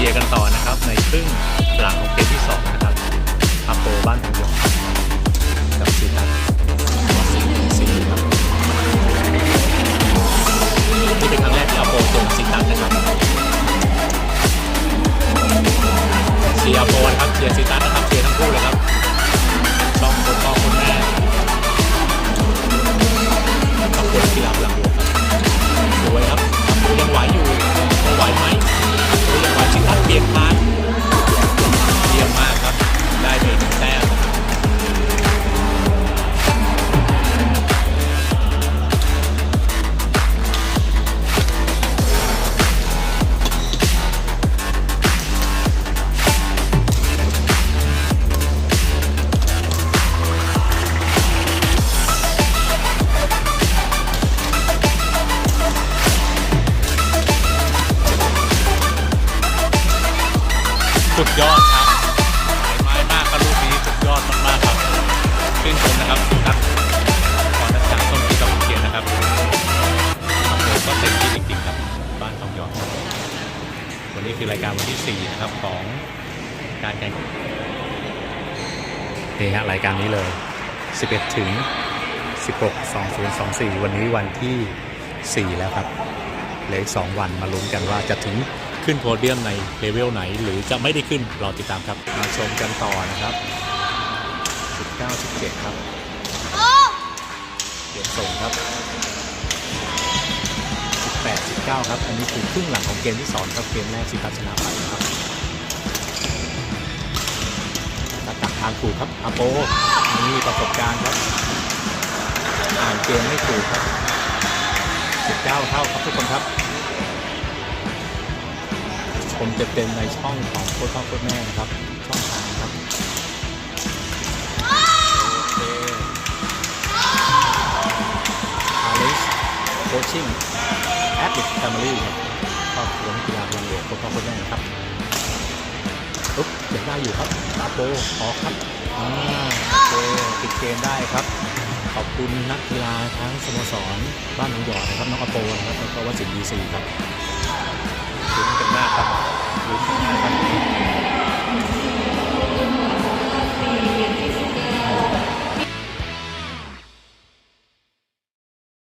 เสียกันต่อนะครับ ในซึ่งหลังของเกมที่สองนะครับอาโปบ้านทองหยองกับซีตันซีครับนี่เป็นครั้งแรกที่อาโปเจอซีตันนะครับเชียร์อาโปนะครับเชียร์ซีตันนะครับเชียร์ทั้งคู่เลยครับช่องคนพ่อคนแม่ สุดยอดครับหมายไม้มากครับลูกนี้สุดยอดมากๆครับชื่นชมนะครับสุนัขก่อนนักจากต้นที่กับเกียรตินะครับอำเภอก็เต็มที่จริงๆครับบ้านทองหยอดวันนี้คือรายการวันที่ 4 นะครับของการแข่งนี่ฮะรายการนี้เลย 11 ถึง 16 2024 วันนี้วันที่ 4 แล้วครับเหลืออีก 2 วันมาลุ้นกันว่าจะถึง ขึ้นโพเดียมในเลเวลไหน หรือจะไม่ได้ขึ้นรอติดตามครับมาชมกันต่อนะครับ 19 17 ครับเปลี่ยนส่งครับ 18 19 ครับ อันนี้คือครึ่งหลังของเกมที่ 2 ครับ เกมแรกสิตัชนะไปนะครับตัดตักทางถูกครับอาโปมีประสบการณ์ครับ อ่านเกมไม่ถูกครับ 19 เท่าครับทุกคนครับ ชมจะเต็มๆในช่องของโค้ชพ่อโค้ชแม่นะครับ ช่องทางครับโอเคอาริสโคชชิ่งแอดดิกแฟมิลี่ครับครอบครัวนักกีฬาพลังบวกโค้ชพ่อโค้ชแม่นะครับปุ๊บยังได้อยู่ครับตาโปออกครับอ่าโอเคปิดเกมได้ครับขอบคุณนักกีฬาทั้งสโมสร บ้านหนองหยอดนะครับน้องอโปนะครับแล้วก็วัดสินดีซีครับลุ้นกันมา